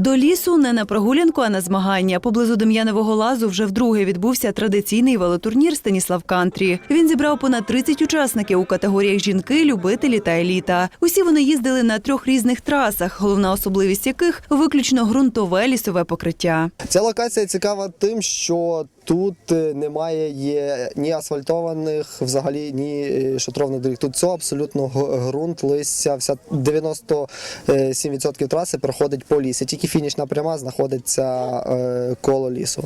До лісу не на прогулянку, а на змагання. Поблизу Дем'янового лазу вже вдруге відбувся традиційний велотурнір Станіслав Кантрі. Він зібрав понад 30 учасників у категоріях жінки, любителі та еліта. Усі вони їздили на трьох різних трасах, головна особливість яких виключно ґрунтове лісове покриття. Ця локація цікава тим, що тут е, немає є ні асфальтованих, взагалі ні е, шатровних доріг. Тут все абсолютно ґрунт, листя, вся 97% траси проходить по лісі. Тільки фінішна пряма знаходиться е, коло лісу.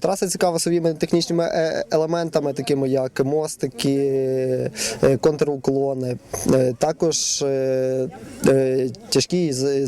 Траса цікава своїми технічними елементами, такими як мостики, контруклони, також тяжкі з-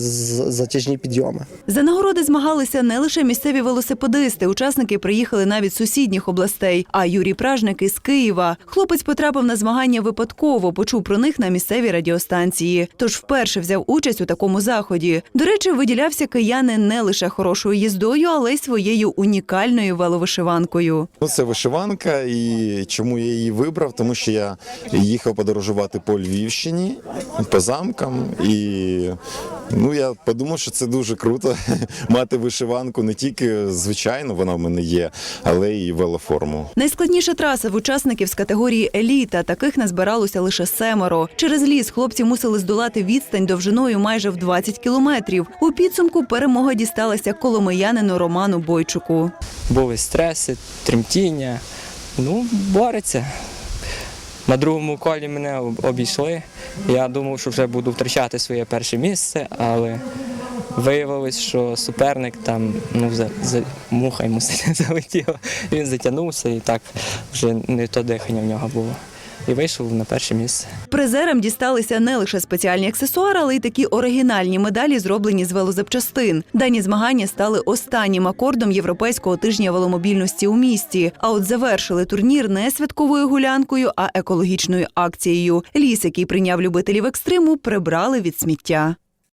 затяжні підйоми. За нагороди змагалися не лише місцеві велосипедисти. Учасники приїхали навіть з сусідніх областей. А Юрій Пражник із Києва. Хлопець потрапив на змагання випадково, почув про них на місцевій радіостанції. Тож вперше взяв участь у такому заході. До речі, виділявся киянин не лише хорошою їздою, але й своєю унікальною веловишиванкою. Ну, це вишиванка, і чому я її вибрав? Тому що я їхав подорожувати по Львівщині, по замкам, і ну, я подумав, що це дуже круто мати вишиванку не тільки звичайно, вона в мене є, але й велоформу. Найскладніша траса в учасників з категорії еліта. Таких назбиралося лише семеро. Через ліс хлопці мусили здолати відстань довжиною майже в 20 кілометрів. У підсумку перемога дісталася коломиянину Роману Бойчуку. були стреси, тремтіння. Ну, бореться. На другому колі мене обійшли. Я думав, що вже буду втрачати своє перше місце, але виявилось, що суперник там ну, за, за, муха йому залетіла. Він затягнувся і так вже не то дихання в нього було. І вийшов на перше місце. Призерам дісталися не лише спеціальні аксесуари, але й такі оригінальні медалі, зроблені з велозапчастин. Дані змагання стали останнім акордом європейського тижня веломобільності у місті. А от завершили турнір не святковою гулянкою, а екологічною акцією. Ліс, який прийняв любителів екстриму, прибрали від сміття.